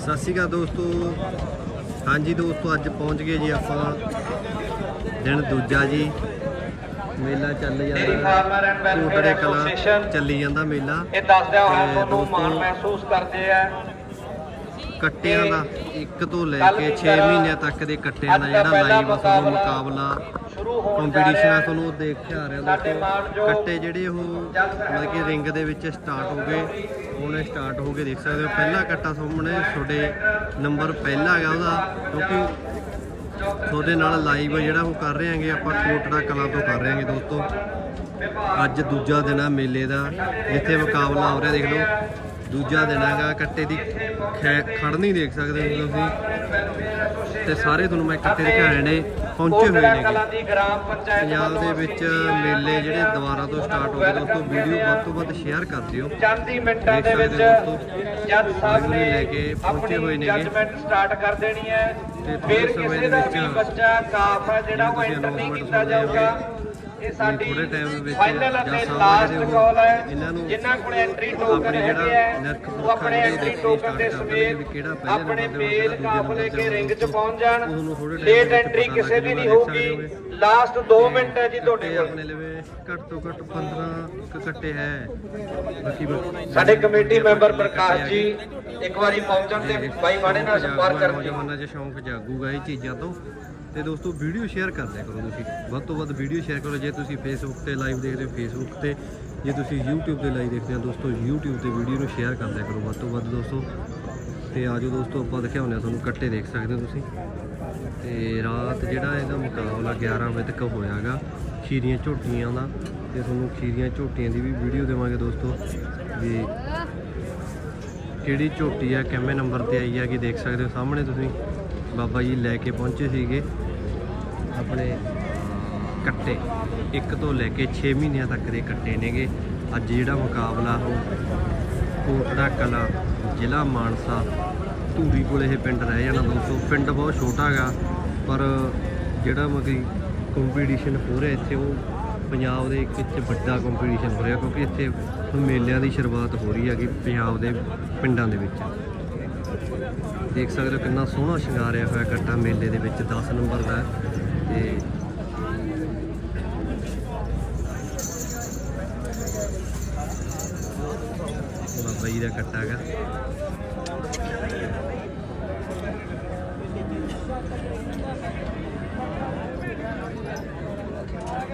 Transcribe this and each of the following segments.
ਸਤਿ ਸ਼੍ਰੀ ਅਕਾਲ ਦੋਸਤੋ। ਹਾਂਜੀ ਦੋਸਤੋ ਅੱਜ ਪਹੁੰਚ ਗਏ ਜੀ ਆਪਾਂ ਦਿਨ ਦੂਜਾ ਜੀ। ਮੇਲਾ ਚੱਲ ਜਾਂਦਾ। ਕੋਟੜੇ ਕਲਾ ਚੱਲੀ ਜਾਂਦਾ ਮੇਲਾ। ਇਹ ਦੱਸਦਿਆਂ ਹੋਇਆ ਤੁਹਾਨੂੰ ਮਾਣ ਮਹਿਸੂਸ ਕਰਦੇ ਆ। ਕੱਟਿਆਂ ਦਾ ਇੱਕ ਤੋਂ ਲੈ ਕੇ ਦੀ 6 ਤਰ੍ਹਾਂ ਮਹੀਨਿਆਂ ਤੱਕ ਦੇ ਕੱਟਿਆਂ ਦਾ ਜਿਹੜਾ ਲਾਈਵ ਤੁਹਾਨੂੰ ਮੁਕਾਬਲਾ ਕੰਪੀਟੀਸ਼ਨ ਆ। ਤੁਹਾਨੂੰ ਦੇਖ ਕੇ ਆ ਰਿਹਾ ਦੋਸਤੋ ਕੱਟੇ ਜਿਹੜੇ ਉਹ ਮਤਲਬ ਕਿ ਰਿੰਗ ਦੇ ਵਿੱਚ ਸਟਾਰਟ ਹੋ ਗਏ ਹੁਣ ਸਟਾਰਟ ਹੋ ਕੇ ਦੇਖ ਸਕਦੇ ਹੋ ਪਹਿਲਾ ਕੱਟਾ ਸਾਹਮਣੇ ਤੁਹਾਡੇ ਨੰਬਰ ਪਹਿਲਾ ਹੈਗਾ ਉਹਦਾ ਕਿਉਂਕਿ ਤੁਹਾਡੇ ਨਾਲ ਲਾਈਵ ਜਿਹੜਾ ਉਹ ਕਰ ਰਹੇ ਹਾਂਗੇ ਆਪਾਂ ਕੋਟੜਾ ਕਲਾਂ ਤੋਂ ਕਰ ਰਹੇ ਹਾਂਗੇ ਦੋਸਤੋ ਅੱਜ ਦੂਜਾ ਦਿਨ ਆ ਮੇਲੇ ਦਾ ਜਿੱਥੇ ਮੁਕਾਬਲਾ ਹੋ ਰਿਹਾ ਦੇਖ ਲਓ ਦੂਜਾ ਦਿਨ ਹੈਗਾ ਕੱਟੇ ਦੀ ਖੈ- ਖੜ ਨਹੀਂ ਦੇਖ ਸਕਦੇ ਹੋ ਤੁਸੀਂ। ਤੇ ਸਾਰੇ ਤੁਹਾਨੂੰ ਮੈਂ ਕੱਟੇ ਦਿਖਾਏ ਨੇ ਪਹੁੰਚੇ ਹੋਏ ਨੇ ਪੰਜਾਬ ਦੇ ਵਿੱਚ ਮੇਲੇ ਜਿਹੜੇ ਦੁਬਾਰਾ ਤੋਂ ਸਟਾਰਟ ਹੋ ਗਏ ਦੋਸਤੋ ਵੀਡੀਓ ਵੱਧ ਤੋਂ ਵੱਧ ਸ਼ੇਅਰ ਕਰ ਦਿਓ। ਚੰਦ ਮਿੰਟਾਂ ਦੇ ਵਿੱਚ ਜੱਜ ਸਾਹਿਬ ਨੇ ਲੈ ਕੇ ਪਹੁੰਚੇ ਹੋਏ ਨੇਗੇ। ਜੱਜਮੈਂਟ ਸਟਾਰਟ ਕਰ ਦੇਣੀ ਹੈ। ਫਿਰ ਕਿਸੇ ਦੇ ਵੀ ਬੱਚਾ ਕਾਫ ਹੈ ਜਿਹੜਾ ਉਹ ਐਂਟਰ ਨਹੀਂ ਕੀਤਾ ਜਾਊਗਾ। ਇਹ ਸਾਡੀ ਵਿੱਚ ਫਾਈਨਲ ਅਤੇ ਲਾਸਟ ਕਾਲ ਹੈ ਜਿਨ੍ਹਾਂ ਕੋਲ ਐਂਟਰੀ ਟੋਕਨ ਹੈਗੇ ਉਹ ਪੁਰਖਾਂ ਆਪਣੇ ਐਂਟਰੀ ਟੋਕਨ ਦੇ ਸਮੇਤ ਆਪਣੇ ਮੇਲ ਕਾਫਲੇ ਕੇ ਰਿੰਗ 'ਚ ਪਹੁੰਚ ਜਾਣ। ਲੇਟ ਐਂਟਰੀ ਪਤਾ ਕਿਸੇ ਲੱਗ ਦੀ ਨਹੀਂ ਜਾਊਗਾ, ਦੇਖ ਹੋਊਗੀ ਸਕਦੇ ਲਾਸਟ 2 ਮਿੰਟ ਹੈ ਜੀ ਤੁਹਾਡੇ ਕੱਟੇ ਕੋਲ। ਆਪਣੇ ਲਵੇ ਘੱਟ ਤੋਂ ਘੱਟ 15 ਕੁ ਕੱਟੇ ਹੈ। ਬਾਕੀ ਬਾਕੀ- ਸਾਡੇ ਕਮੇਟੀ ਮੈਂਬਰ ਪ੍ਰਕਾਸ਼। ਜੀ ਇੱਕ ਵਾਰੀ ਪਹੁੰਚਣ ਤੇ ਬਾਈ ਨਾਲ ਸੰਪਰਕ ਕਰਨ 'ਚ ਸ਼ੌਂਕ ਜਾਗੂਗਾ ਇਹ ਚੀਜ਼ਾਂ ਤੋਂ। ਤੇ ਦੋਸਤੋ ਵੀਡੀਓ ਸ਼ੇਅਰ ਕਰ ਦਿਆ ਕਰੋ ਤੁਸੀਂ। ਵੱਧ ਤੋਂ ਵੱਧ ਵੀਡੀਓ ਸ਼ੇਅਰ ਕਰੋ। ਜੇ ਤੁਸੀਂ ਫੇਸਬੁੱਕ ਤੇ ਲਾਈਵ ਦੇਖਦੇ ਹੋ ਫੇਸਬੁੱਕ ਤੇ, ਜੇ ਤੁਸੀਂ YouTube ਤੇ ਲਾਈਵ ਦੇਖਦੇ ਹੋ, ਦੋਸਤੋ YouTube ਤੇ ਵੀਡੀਓ ਨੂੰ ਸ਼ੇਅਰ ਕਰ ਦਿਆ ਕਰੋ ਵੱਧ ਤੋਂ ਵੱਧ ਦੋਸਤੋ। ਤੇ ਆਜੋ ਦੋਸਤੋ, ਆਪਾਂ ਦਿਖਾਉਂਦੇ ਹਾਂ ਤੁਹਾਨੂੰ ਕੱਟੇ ਦੇਖ ਸਕਦੇ ਹੋ ਤੁਸੀਂ। ਤੇ ਰਾਤ ਜਿਹੜਾ ਇਹਦਾ ਮੁਕਾਬਲਾ 11 ਵਜੇ ਤੱਕ ਹੋਇਆਗਾ, ਖੀਰੀਆਂ ਝੋਟੀਆਂ ਦਾ। ਤੇ ਤੁਹਾਨੂੰ ਖੀਰੀਆਂ ਝੋਟੀਆਂ ਦੀ ਵੀ ਵੀਡੀਓ ਦੇਵਾਂਗੇ ਦੋਸਤੋ। ਵੀ ਕਿਹੜੀ ਝੋਟੀ ਆ ਕਿਵੇਂ ਨੰਬਰ ਤੇ ਆਈ ਆ, ਕਿ ਦੇਖ ਸਕਦੇ ਹੋ ਸਾਹਮਣੇ ਤੁਸੀਂ। ਬਾਬਾ ਜੀ ਲੈ ਕੇ ਪਹੁੰਚੇ ਸੀਗੇ ਆਪਣੇ ਕੱਟੇ। ਇੱਕ ਤੋਂ ਲੈ ਕੇ 6 ਮਹੀਨਿਆਂ ਤੱਕ ਦੇ ਕੱਟੇ ਨੇਗੇ। ਅੱਜ ਜਿਹੜਾ ਮੁਕਾਬਲਾ ਉਹ ਕੋਟੜਾ ਕਲਾ, ਜ਼ਿਲ੍ਹਾ ਮਾਨਸਾ, ਧੂਰੀ ਕੋਲ ਇਹ ਪਿੰਡ ਰਹਿ ਜਾਣਾ ਦੋਸਤੋ। ਪਿੰਡ ਬਹੁਤ ਛੋਟਾ ਹੈਗਾ ਪਰ ਜਿਹੜਾ ਮਗੀ ਕੰਪੀਟੀਸ਼ਨ ਹੋ ਰਿਹਾ ਇੱਥੇ, ਉਹ ਪੰਜਾਬ ਦੇ ਇੱਕ ਵਿੱਚ ਵੱਡਾ ਕੰਪੀਟੀਸ਼ਨ ਹੋ ਰਿਹਾ, ਕਿਉਂਕਿ ਇੱਥੇ ਹੁਣ ਮੇਲਿਆਂ ਦੀ ਸ਼ੁਰੂਆਤ ਹੋ ਰਹੀ ਹੈਗੀ ਪੰਜਾਬ ਦੇ ਪਿੰਡਾਂ ਦੇ ਵਿੱਚ। ਦੇਖ ਸਕਦੇ ਹੋ ਕਿੰਨਾ ਸੋਹਣਾ ਸ਼ਿੰਗਾਰਿਆ ਹੋਇਆ ਕੱਟਾ ਮੇਲੇ ਦੇ ਵਿੱਚ 10 ਨੰਬਰ ਦਾ। ਤੇ ਬਾਬਾ ਜੀ ਦਾ ਕੱਟਾ ਹੈਗਾ।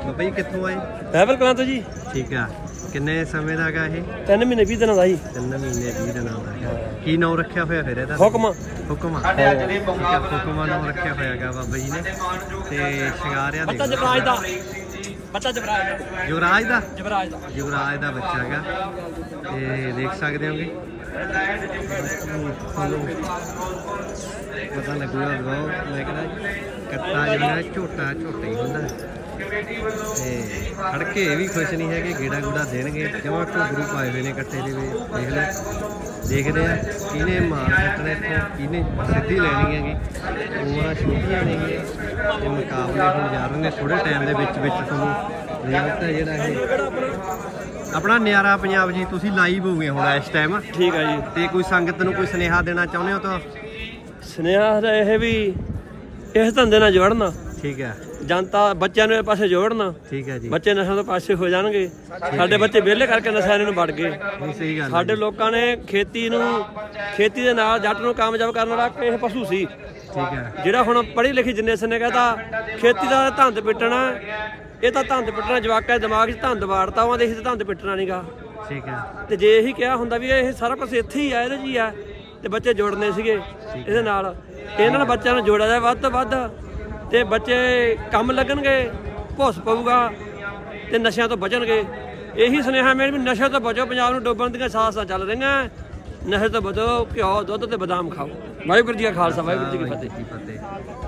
ਬਾਬਾ ਜੀ ਕਿੱਥੋਂ ਆਏ? ਬਹਿਬਲ ਕਲਾਂ ਤੋਂ ਜੀ। ਠੀਕ ਆ। ਕਿੰਨੇ ਸਮੇਂ ਦਾ ਹੈਗਾ ਇਹ? 3 ਮਹੀਨੇ 20 ਦਿਨਾਂ ਦਾ ਜੀ। ਤਿੰਨ ਮਹੀਨੇ 20 ਦਿਨਾਂ ਦਾ ਹੈਗਾ। ਕੀ ਨਾਮ ਰੱਖਿਆ ਹੋਇਆ ਫਿਰ ਇਹਦਾ? ਹੁਕਮ। ਹੁਕਮ। ਸਾਡੇ ਅੱਜ ਦੇ ਹੁਕਮ ਨਾਮ ਰੱਖਿਆ ਹੋਇਆ ਹੈਗਾ ਬਾਬਾ ਜੀ ਨੇ। ਤੇ ਸ਼ਿੰਗਾਰਿਆ ਦੇ ਬੱਚਾ ਜਵਰਾਜ ਦਾ। ਬੱਚਾ ਜਵਰਾਜ ਦਾ। ਯੁਵਰਾਜ ਦਾ? ਜਵਰਾਜ ਦਾ। ਯੁਵਰਾਜ ਦਾ ਬੱਚਾ ਹੈਗਾ। ਤੇ ਦੇਖ ਸਕਦੇ ਹੋਗੇ? ਪਤਾ ਲੱਗੂਗਾ ਬਹੁਤ ਕਹਿੰਦਾ ਕੱਟਾ ਜਿਹੜਾ ਝੋਟਾ ਝੋਟਾ ਹੀ ਹੁੰਦਾ। ਤੇ ਖੜਕੇ ਇਹ ਵੀ ਖੁਸ਼ ਨਹੀਂ ਹੈਗੇ ਗੇੜਾ ਗੂੜਾ ਦੇਣਗੇ ਜਮਾ ਘੁਗਰੂ ਪਾਏ ਹੋਏ ਨੇ ਕੱਟੇ ਦੇ ਵਿੱਚ ਦੇਖ ਲਓ। ਦੇਖਦੇ ਆ ਕਿਹਨੇ ਮਾਰ ਕੱਟਣਾ ਇੱਥੋਂ ਕਿਹਨੇ ਸਿੱਧੀ ਲੈਣੀ ਹੈਗੀ। ਉਮਰਾਂ ਛੋਟੀਆਂ ਨੇਗੀਆਂ। ਤੇ ਮੁਕਾਬਲੇ ਹੁਣ ਜਾ ਰਹੇ ਨੇ ਥੋੜੇ ਟਾਈਮ ਦੇ ਵਿੱਚ ਵਿੱਚ ਤੁਹਾਨੂੰ ਰਿਜ਼ਲਟ ਹੈ ਜਿਹੜਾ ਇਹ ਆਪਣਾ ਨਿਆਰਾ ਪੰਜਾਬ ਜੀ ਤੁਸੀਂ ਲਾਈਵ ਹੋ ਗਏ ਹੁਣ ਇਸ ਟਾਈਮ ਠੀਕ ਆ ਜੀ। ਤੇ ਕੋਈ ਸੰਗਤ ਨੂੰ ਕੋਈ ਸੁਨੇਹਾ ਦੇਣਾ ਚਾਹੁੰਦੇ ਹੋ ਤਾਂ? ਸੁਨੇਹਾ ਦਾ ਇਹ ਵੀ ਇਸ ਧੰਦੇ ਨਾਲ ਜੋੜਨਾ ਠੀਕ ਹੈ। ਜਨਤਾ ਬੱਚਿਆਂ ਨੂੰ ਇਹ ਪਾਸੇ ਜੋੜਨਾ। ਠੀਕ ਹੈ ਜੀ। ਬੱਚੇ ਨਸ਼ਿਆਂ ਤੋਂ ਪਾਸੇ ਹੋ ਜਾਣਗੇ। ਸਾਡੇ ਬੱਚੇ ਵਿਹਲੇ ਕਰਕੇ ਨਸ਼ਿਆਂ ਨੂੰ ਵੜ ਗਏ। ਸਹੀ ਗੱਲ ਸਾਡੇ ਲੋਕਾਂ ਨੇ ਖੇਤੀ ਨੂੰ ਖੇਤੀ ਦੇ ਨਾਲ ਜੱਟ ਨੂੰ ਕਾਮਯਾਬ ਕਰਨ ਵਾਲਾ ਇਹ ਪਸ਼ੂ ਸੀ। ਠੀਕ ਹੈ। ਜਿਹੜਾ ਹੁਣ ਪੜ੍ਹੀ ਲਿਖੀ ਜਨਰੇਸ਼ਨ ਨੇ ਕਹਤਾ ਖੇਤੀ ਦਾ ਧੰਦ ਪਿੱਟਣਾ ਇਹ ਤਾਂ ਧੰਦ ਪਿੱਟਣਾ ਜਵਾਕਾਂ ਦਿਮਾਗ 'ਚ ਧੰਦ ਵਾੜਤਾ ਉਹਨਾਂ ਦੇ ਇਸ ਧੰਦ ਪਿੱਟਣਾ ਨਹੀਂਗਾ ਠੀਕ ਹੈ। ਤੇ ਜੇ ਇਹੀ ਕਿਹਾ ਹੁੰਦਾ ਵੀ ਇਹ ਸਾਰਾ ਕੁਝ ਇੱਥੇ ਹੀ ਆ ਇਹਦੇ ਹੀ ਆ ਤੇ ਬੱਚੇ ਜੁੜਨੇ ਸੀਗੇ। ਇਹਦੇ ਨਾਲ ਇਹਨਾਂ ਨੂੰ ਬੱਚਿਆਂ ਨੂੰ ਜੋੜਿਆ ਜਾਏ ਵੱਧ ਤੋਂ ਵੱਧ। ਤੇ ਬੱਚੇ ਕੰਮ ਲੱਗਣਗੇ ਭੁੱਸ ਪਊਗਾ ਤੇ ਨਸ਼ਿਆਂ ਤੋਂ ਬਚਣਗੇ। ਇਹੀ ਸੁਨੇਹਾ ਮੇਰੇ ਵੀ ਨਸ਼ੇ ਤੋਂ ਬਚੋ, ਪੰਜਾਬ ਨੂੰ ਡੋਬਣ ਦੀਆਂ ਸਾਸਾਂ ਚੱਲ ਰਹੀਆਂ। ਨਸ਼ੇ ਤੋਂ ਬਚੋ, ਘਿਓ, ਦੁੱਧ ਤੇ ਬਦਾਮ ਖਾਓ। ਵਾਹਿਗੁਰੂ ਜੀ ਕਾ ਖਾਲਸਾ, ਵਾਹਿਗੁਰੂ ਜੀ ਕੀ ਫਤਿਹ। ਕੀ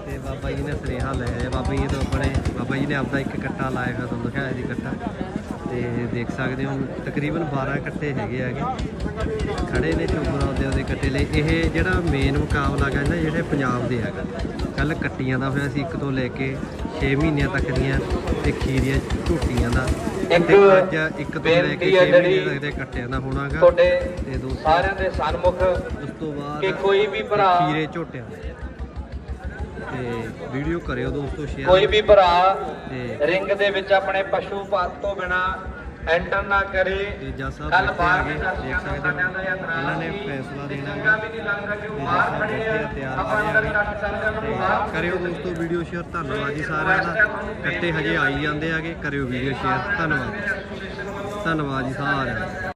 ਤੇ ਬਾਬਾ ਜੀ ਨੇ ਸੁਨੇਹਾ ਲੈ ਬਾਬਾ ਜੀ ਤੋਂ ਆਪਣੇ ਬਾਬਾ ਜੀ ਨੇ ਆਪਦਾ ਇੱਕ ਕੱਟਾ ਲਾਇਆ ਹੋਇਆ ਤੁਹਾਨੂੰ ਦਿਖਾਇਆ ਸੀ ਕੱਟਾ ਤੇ ਦੇਖ ਸਕਦੇ ਹੋ ਤਕਰੀਬਨ 12 ਕੱਟੇ ਹੈਗੇ ਆਗੇ ਖੜੇ ਨੇ ਚੋਬਰਾ ਦੇ ਉਹਦੇ ਕੱਟੇ ਲਈ। ਇਹ ਜਿਹੜਾ ਮੇਨ ਮੁਕਾਬਲਾ ਹੈਗਾ ਨਾ ਜਿਹੜੇ ਪੰਜਾਬ ਦੇ ਹੈਗਾ। ਕੱਲ ਕੱਟੀਆਂ ਦਾ ਹੋਇਆ ਸੀ ਇੱਕ ਤੋਂ ਲੈ ਕੇ 6 ਮਹੀਨਿਆਂ ਤੱਕ ਦੀਆਂ ਤੇ ਖੀਰੀਆਂ ਝੂਟੀਆਂ ਦਾ। ਇੱਕ ਅੱਜ ਇੱਕ ਤੋਂ ਲੈ ਕੇ ਬੇਨਤੀ 6 ਹੈ ਮਹੀਨੇ ਤੱਕ ਦੇ ਕੱਟਿਆਂ ਦਾ ਹੋਣਾਗਾ। ਤੁਹਾਡੇ ਤੇ ਸਾਰਿਆਂ ਦੇ ਸਨਮੁਖ ਉਸ ਤੋਂ ਬਾਅਦ ਕਿ ਕੋਈ ਵੀ ਭਰਾ ਖੀਰੇ ਝੋਟਿਆਂ ਤੇ ਵੀਡੀਓ ਕਰਿਓ ਦੋਸਤੋ ਸ਼ੇਅਰ ਕੋਈ ਵੀ ਭਰਾ ਰਿੰਗ ਦੇ ਵਿੱਚ ਆਪਣੇ ਪਸ਼ੂ ਪਾਤ ਤੋਂ ਬਿਨਾ ਐਂਟਰ ਨਾ ਕਰੇ। ਤੇ ਜੱਜ ਸਾਹਿਬ ਕੱਲ ਬਾਹਰ ਦੇਖ ਸਕਦੇ ਹੋ। ਇਹ ਇਹਨਾਂ ਨੇ ਫੈਸਲਾ। ਦੇਣਾ ਚੰਗਾ ਵੀ ਨਹੀਂ ਲੱਗਦਾ ਕਿ ਉਹ ਬਾਹਰ ਖੜੇ ਆ ਆਪਾਂ ਅੰਦਰ। ਕੱਟ ਸਕਦੇ ਬਾਹਰ ਕਰਿਓ ਦੋਸਤੋ ਵੀਡੀਓ ਸ਼ੇਅਰ ਧੰਨਵਾਦ ਜੀ ਸਾਰਿਆਂ ਦਾ। ਕੱਟੇ ਹਜੇ ਆਈ ਜਾਂਦੇ ਆਗੇ ਕਰਿਓ ਵੀਡੀਓ ਸ਼ੇਅਰ ਧੰਨਵਾਦ। ਧੰਨਵਾਦ ਜੀ ਸਾਰਿਆਂ ਦਾ।